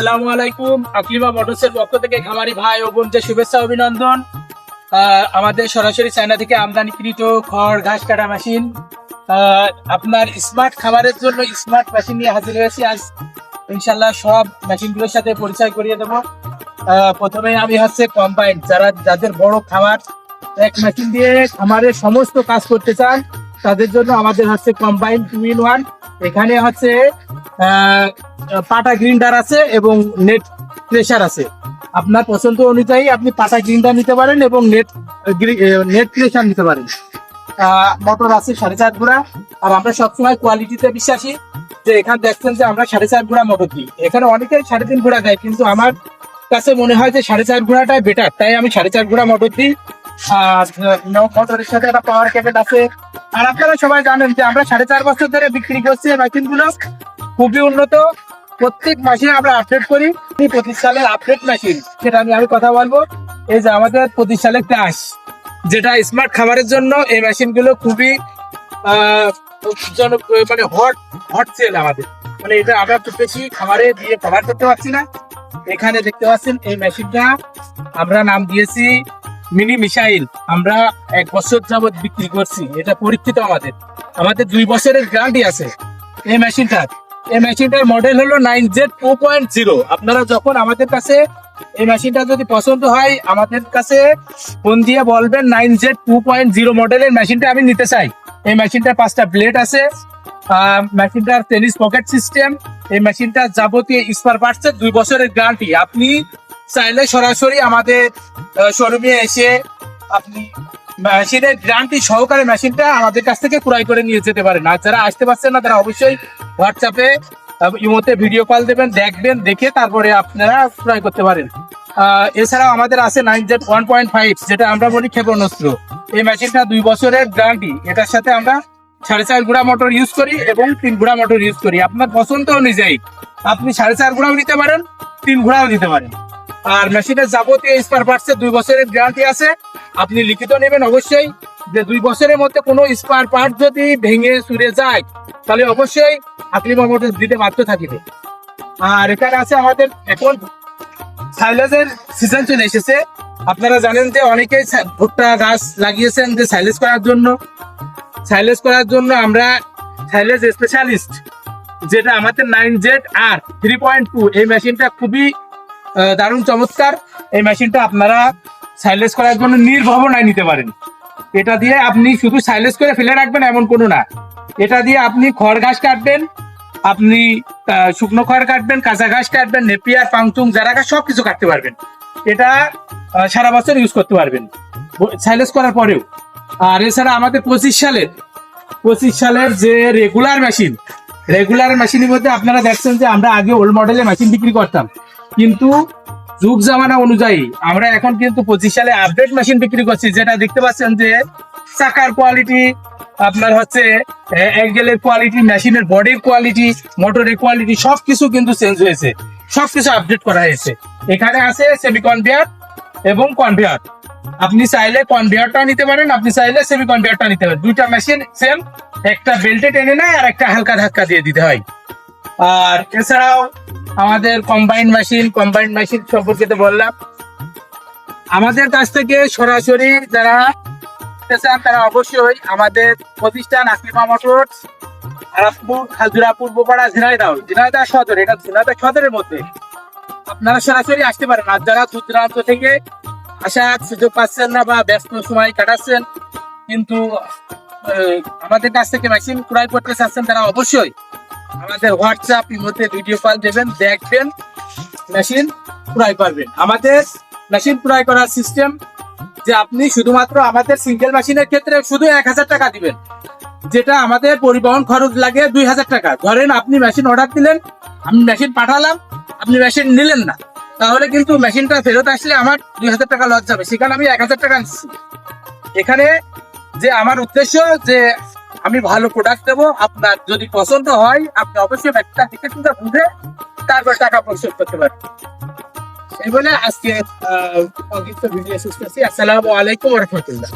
আসসালামু আলাইকুম। আকলিমা মোটরসের পক্ষ থেকে খামারি ভাই ও বোনদের শুভেচ্ছা, অভিনন্দন। আমাদের সরাসরি চায়না থেকে আমদানিকৃত খড়, ঘাস কাটা মেশিন আপনার স্মার্ট খাবারের জন্য স্মার্ট মেশিন নিয়ে হাজির হয়েছি। আজ ইনশাল্লাহ সব মেশিনগুলোর সাথে পরিচয় করিয়ে দেবো। প্রথমে আমি হচ্ছে কম্বাইন যারা, যাদের বড় খামার, এক মেশিন দিয়ে খামারের সমস্ত কাজ করতে চান, তাদের জন্য আমাদের হচ্ছে কম্বাইন টু ইন ওয়ান এখানে হচ্ছে পাটা গ্রিন্ডার আছে এবং নেট প্রেসার আছে। আপনার পছন্দ অনুযায়ী আপনি পাটা গ্রিন্ডার নিতে পারেন এবং নেট নেট প্রেসার নিতে পারেন। মোটর আছে সাড়ে চার গুড়া আর আমরা সবসময় কোয়ালিটিতে বিশ্বাসী যে এখানে দেখছেন যে আমরা সাড়ে চার গুড়া মোটর দিই। এখানে অনেকেই সাড়ে তিন গুড়া দেয়, কিন্তু আমার কাছে মনে হয় যে সাড়ে চার গুড়াটাই বেটার তাই আমি সাড়ে চার গুড়া মোটর দিই। আর মোটরের সাথে একটা পাওয়ার ক্যাপেট আছে। আর আপনারা সবাই জানেন যে আমরা সাড়ে চার বছর ধরে বিক্রি করছি মেশিনগুলো। খুবই উন্নত। প্রত্যেক মাসে আমরা আপডেট করি। পঁচিশ সালের আপডেট মেশিন সেটা আমি আমি কথা বলব। এই যে আমাদের পঁচিশ সালের ক্লাস যেটা স্মার্ট খাবারের জন্য এই মেশিনগুলো খুবই মানে হট হট সেল আমাদের। মানে এটা আমরা খুব বেশি খাবারে দিয়ে কভার করতে পারছি না। এখানে দেখতে পাচ্ছেন এই মেশিনটা আমরা নাম দিয়েছি মিনি মিসাইল আমরা এক বছর যাবত বিক্রি করছি। এটা পরীক্ষিত আমাদের। আমাদের দুই বছরের গ্যারান্টি আছে এই মেশিনটার এই মেশিনটার মডেল হলো nine Z two point zero আপনারা যখন আমাদের কাছে এই মেশিনটা যদি পছন্দ হয়, আমাদের কাছে ফোন দিয়ে বলবেন nine Z two point zero মডেলের মেশিনটা আমি নিতে চাই। এই মেশিনটার পাঁচটা ব্লেড আছে মেশিনটার টেনিস পকেট সিস্টেম এই মেশিনটার যাবতীয় স্পার পার্টসের দুই বছরের গ্যারান্টি আপনি চাইলে সরাসরি আমাদের শোরুমে এসে আপনি মেশিনের গ্যারান্টি সহকারে মেশিনটা আমাদের কাছ থেকে ক্রয় করে নিয়ে যেতে পারেন। আর যারা আসতে পারছেন না, তারা অবশ্যই হোয়াটসঅ্যাপে ইমোতে ভিডিও কল দেবেন, দেখবেন, দেখে তারপরে আপনারা ক্রয় করতে পারেন। এছাড়াও আমাদের আছে nine Z one point five যেটা আমরা বলি ক্ষেপণাস্ত্র। এই মেশিনটা দুই বছরের গ্যারান্টি এটার সাথে আমরা সাড়ে চার গুড়া মোটর ইউজ করি এবং তিন গুড়া মোটর ইউজ করি। আপনার পছন্দ অনুযায়ী আপনি সাড়ে চার গুড়াও নিতে পারেন, তিন গুড়াও নিতে পারেন। আর মেশিনের যাবতীয় স্পার পার্টসের দুই বছরের গ্যারান্টি আছে। আপনি লিখিত নেবেন অবশ্যই যে দুই বছরের মধ্যে কোনো স্পার পার্ট যদি ভেঙে চুরে যায়, তাহলে অবশ্যই আপনি মোটর দিতে বাধ্য থাকিবে। আর এখানে আছে আমাদের এখন সাইলেজের সিজন চলে এসেছে। আপনারা জানেন যে অনেকেই ভুট্টা গাছ লাগিয়েছেন যে সাইলেজ করার জন্য। সাইলেজ করার জন্য আমরা সাইলেজ স্পেশালিস্ট যেটা আমাদের নাইন জেড আর থ্রি পয়েন্ট টু, এই মেশিনটা খুবই দারুণ চমৎকার। এই মেশিনটা আপনারা সাইলেজ করার জন্য নির্ভবনায় নিতে পারেন। এটা দিয়ে আপনি শুধু সাইলেজ করে ফেলে রাখবেন এমন কোনো না। এটা দিয়ে আপনি খড় ঘাস কাটবেন, আপনি শুকনো খড় কাটবেন, কাঁচা ঘাস কাটবেন, নেপিয়ার, পাংচুং যারা ঘাস সব কিছু কাটতে পারবেন। এটা সারা বছর ইউজ করতে পারবেন। সাইলেজ করার পরেও। আর এছাড়া আমাদের পঁচিশ সালের পঁচিশ সালের যে রেগুলার মেশিন রেগুলার মেশিনের মধ্যে আপনারা দেখছেন যে আমরা আগে ওল্ড মডেলের মেশিন বিক্রি করতাম। কিন্তু যুগ জামানা অনুযায়ী আমরা এখন কিন্তু পঁচিশ সালে আপডেট মেশিন বিক্রি করছি, যেটা দেখতে পাচ্ছেন যে চাকার কোয়ালিটি আপনার হচ্ছে অ্যাঙ্গেলের কোয়ালিটি মেশিনের বডির কোয়ালিটি মোটরের কোয়ালিটি সবকিছু কিন্তু চেঞ্জ হয়েছে। সবকিছু আপডেট করা হয়েছে। এখানে আছে সেমি কনভেয়ার এবং কনভেয়ার আপনি চাইলে কনভেয়ারটা নিতে পারেন, আপনি চাইলে সেমি কনভেয়ারটা নিতে পারেন। দুইটা মেশিন সেম একটা বেল্টে টেনে নেয় আর একটা হালকা ধাক্কা দিয়ে দিতে হয়। আর এছাড়াও আমাদের কম্বাইন মেশিন কম্বাইন মেশিন সম্পর্কে বললাম। আমাদের কাছ থেকে সরাসরি যারা নিতে চান তারা অবশ্যই আমাদের প্রতিষ্ঠান আকলিমা মোটরস আরাসপুর খাজুরা পূর্বপাড়া ঝিনাইদহ। ঝিনাইদহ সদর, এটা ঝিনাইদহ সদরের মধ্যে। আপনারা সরাসরি আসতে পারেন, আর যারা দূর দূরান্ত থেকে আসার সুযোগ পাচ্ছেন না বা ব্যস্ত সময় কাটাচ্ছেন, কিন্তু আমাদের কাছ থেকে মেশিন ক্রয় করতে চাচ্ছেন, তারা অবশ্যই আমাদের হোয়াটসঅ্যাপ মধ্যে ভিডিও কল দেবেন, দেখবেন মেশিন ক্রয় করবেন। আমাদের মেশিন ক্রয় করার সিস্টেম যে আপনি শুধুমাত্র আমাদের সিঙ্গেল মেশিনের ক্ষেত্রে শুধু এক হাজার টাকা দিবেন। যেটা আমাদের পরিবহন খরচ লাগে দুই হাজার টাকা। ধরেন আপনি মেশিন অর্ডার দিলেন, আমি মেশিন পাঠালাম, আপনি মেশিন নিলেন না। তাহলে কিন্তু মেশিনটা ফেরত আসলে আমার দুই হাজার টাকা লস যাবে। সেখানে আমি এক হাজার টাকা নিচ্ছি এখানে যে আমার উদ্দেশ্য যে আমি ভালো প্রোডাক্ট দেবো, আপনার যদি পছন্দ হয়, আপনি অবশ্যই একটা টিকে চিন্তা বুঝে তারপর টাকা পরিশোধ করতে পারেন। এই বলে আজকে ভিডিও শেষ করছি আসসালামু আলাইকুম রহমতুল্লাহ।